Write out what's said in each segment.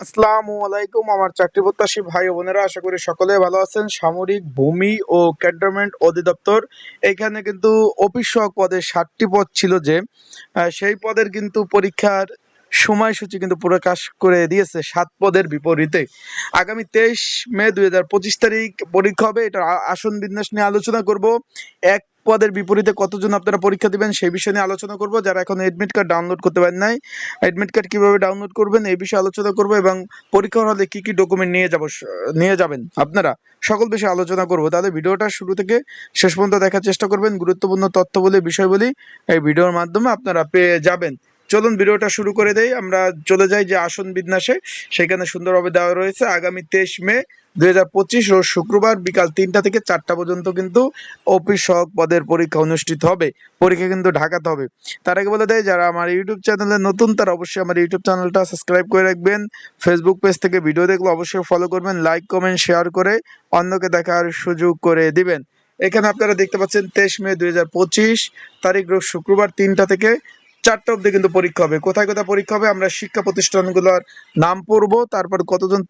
আসসালামু আলাইকুম, আমার চাকরি প্রত্যাশী ভাই বোনেরা, আশা করি সকলে ভালো আছেন। সামরিক ভূমি ও ক্যান্টনমেন্ট অধিদপ্তর, এখানে কিন্তু অফিস সহক পদে ষাটটি পদ ছিল যে সেই পদের কিন্তু পরীক্ষার সময়সূচি কিন্তু প্রকাশ করে দিয়েছে সাত পদের বিপরীতে। আগামী তেইশ মে দুই হাজার পঁচিশ তারিখ পরীক্ষা হবে এটা আসন বিন্যাস নিয়ে আলোচনা করব। এক পদের বিপরীতে কতজন আপনারা পরীক্ষা দিবেন সেই বিষয়ে নিয়ে আলোচনা করব। যারা এখন এডমিট কার্ড ডাউনলোড করতে পারেন নাই অ্যাডমিট কার্ড কীভাবে ডাউনলোড করবেন এই বিষয়ে আলোচনা করব এবং পরীক্ষার হলে কি কি ডকুমেন্ট নিয়ে যাব, নিয়ে যাবেন আপনারা সকল বিষয়ে আলোচনা করব। তাহলে ভিডিওটা শুরু থেকে শেষ পর্যন্ত দেখার চেষ্টা করবেন। গুরুত্বপূর্ণ তথ্য বলে, বিষয় বলি, এই ভিডিওর মাধ্যমে আপনারা পেয়ে যাবেন। চলুন ভিডিওটা শুরু করে দেই। আমরা চলে যাই যে আসন বিন্যাসে। সেখানে সুন্দরভাবে দেওয়া রয়েছে, আগামী তেইশ মে দুই হাজার পঁচিশ রোজ শুক্রবার বিকাল তিনটা থেকে চারটা পর্যন্ত কিন্তু অফিস সহক পদের পরীক্ষা অনুষ্ঠিত হবে। পরীক্ষা কিন্তু ঢাকাতে হবে। তার আগে বলে দেয় যারা আমার ইউটিউব চ্যানেলে নতুন, তারা অবশ্যই আমার ইউটিউব চ্যানেলটা সাবস্ক্রাইব করে রাখবেন। ফেসবুক পেজ থেকে ভিডিও দেখলে অবশ্যই ফলো করবেন লাইক কমেন্ট শেয়ার করে অন্যকে দেখার সুযোগ করে দিবেন। এখানে আপনারা দেখতে পাচ্ছেন তেইশ মে দুই হাজার পঁচিশ, তারিখ রোজ শুক্রবার তিনটা থেকে চারটা অব্দি কিন্তু পরীক্ষা হবে। কোথায় কোথায় পরীক্ষা হবে আমরা শিক্ষা প্রতিষ্ঠানগুলোর নাম পড়ব তারপর কতজন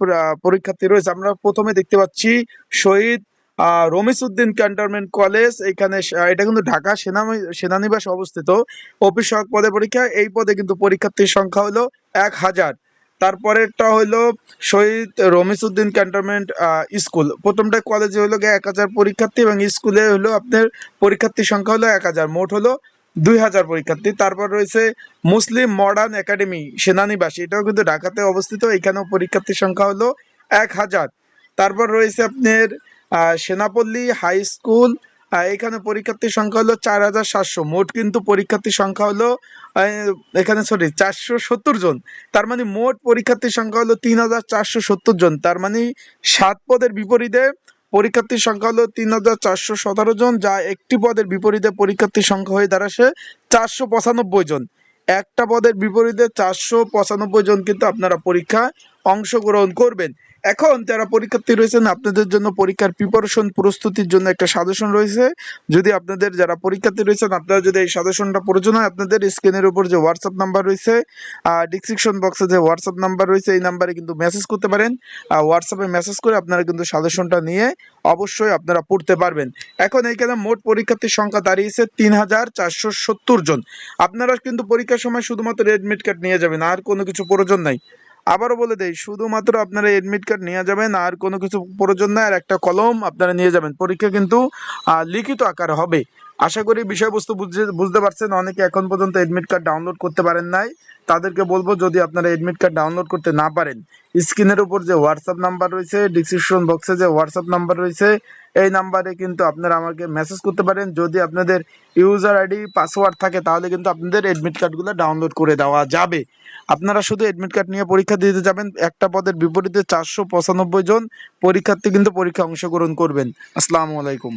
পরীক্ষার্থী রয়েছে আমরা প্রথমে দেখতে পাচ্ছি শহীদ আহ, রমিস উদ্দিন ক্যান্টনমেন্ট কলেজ এখানে এটা কিন্তু ঢাকা সেনা সেনানিবাস অবস্থিত। অফিস সহায়ক পদে পরীক্ষা এই পদে কিন্তু পরীক্ষার্থীর সংখ্যা হলো এক হাজার। তারপরেরটা হলো শহীদ রমিস উদ্দিন ক্যান্টনমেন্ট স্কুল। প্রথমটা কলেজে হলো এক হাজার পরীক্ষার্থী এবং স্কুলে হলো আপনার পরীক্ষার্থীর সংখ্যা হলো এক হাজার। মোট হলো দুই হাজার পরীক্ষার্থী। তারপর রয়েছে মুসলিম মডার্ন একাডেমি, সেনানিবাসী। এটাও কিন্তু ঢাকাতে অবস্থিত। এখানেও পরীক্ষার্থীর সংখ্যা হলো এক হাজার। তারপর রয়েছে আপনার সেনাপল্লী হাই স্কুল। এখানে পরীক্ষার্থীর সংখ্যা হলো চার হাজার সাতশো। মোট কিন্তু পরীক্ষার্থীর সংখ্যা হলো এখানে সরি চারশো সত্তর জন। তার মানে মোট পরীক্ষার্থীর সংখ্যা হলো তিন হাজার চারশো সত্তর জন। তার মানে সাত পদের বিপরীতে পরীক্ষার্থীর সংখ্যা হলো তিন হাজার চারশো সতেরো জন, যা একটি পদের বিপরীতে পরীক্ষার্থীর সংখ্যা হয়ে দাঁড়াশে চারশো পঁচানব্বই জন। একটা পদের বিপরীতে চারশো পঁচানব্বই জন কিন্তু আপনারা পরীক্ষায় অংশগ্রহণ করবেন। এখন যারা পরীক্ষার্থী রয়েছেন, আপনাদের জন্য পরীক্ষার প্রিপারেশন প্রস্তুতির জন্য একটা সাজেশন রয়েছে। যদি আপনাদের যারা পরীক্ষার্থী রয়েছেন, আপনারা যদি এই সাজেশনটা প্রয়োজন হয়, আপনাদের স্ক্রিনের উপর যে হোয়াটসঅ্যাপ নাম্বার রয়েছে আর ডিসক্রিপশন বক্সে যে হোয়াটসঅ্যাপ নাম্বার রয়েছে, এই নাম্বারে কিন্তু মেসেজ করতে পারেন। আর হোয়াটসঅ্যাপে মেসেজ করে আপনারা কিন্তু সাজেশনটা নিয়ে অবশ্যই আপনারা পড়তে পারবেন। এখন এইখানে মোট পরীক্ষার্থীর সংখ্যা দাঁড়িয়েছে তিন হাজার চারশো সত্তর জন। আপনারা কিন্তু পরীক্ষার সময় শুধুমাত্র এডমিট কার্ড নিয়ে যাবেন, আর কোনো কিছু প্রয়োজন নাই। আবারও বলে দেয় শুধুমাত্র আপনারা এডমিট কার্ড নিয়ে যাবেন, আর কোনো কিছু প্রয়োজন নাই, আর একটা কলম আপনারা নিয়ে যাবেন। পরীক্ষা কিন্তু লিখিত আকার হবে। আশা করি বিষয়বস্তু বুঝতে পারছেন। অনেকে এখন পর্যন্ত এডমিট কার্ড ডাউনলোড করতে পারেন নাই। তাদেরকে বলব, যদি আপনারা এডমিট কার্ড ডাউনলোড করতে না পারেন স্ক্রিনের উপর যে হোয়াটসঅ্যাপ নাম্বার রয়েছে ডিসক্রিপশন বক্সে যে হোয়াটসঅ্যাপ নাম্বার রয়েছে, এই নাম্বারে কিন্তু আপনারা আমাকে মেসেজ করতে পারেন। যদি আপনাদের ইউজার আইডি পাসওয়ার্ড থাকে, তাহলে কিন্তু আপনাদের এডমিট কার্ডগুলো ডাউনলোড করে দেওয়া যাবে। আপনারা শুধু এডমিট কার্ড নিয়ে পরীক্ষা দিতে যাবেন। একটা পদের বিপরীতে চারশো পঁচানব্বই জন পরীক্ষার্থী কিন্তু পরীক্ষা অংশগ্রহণ করবেন। আসসালামু আলাইকুম।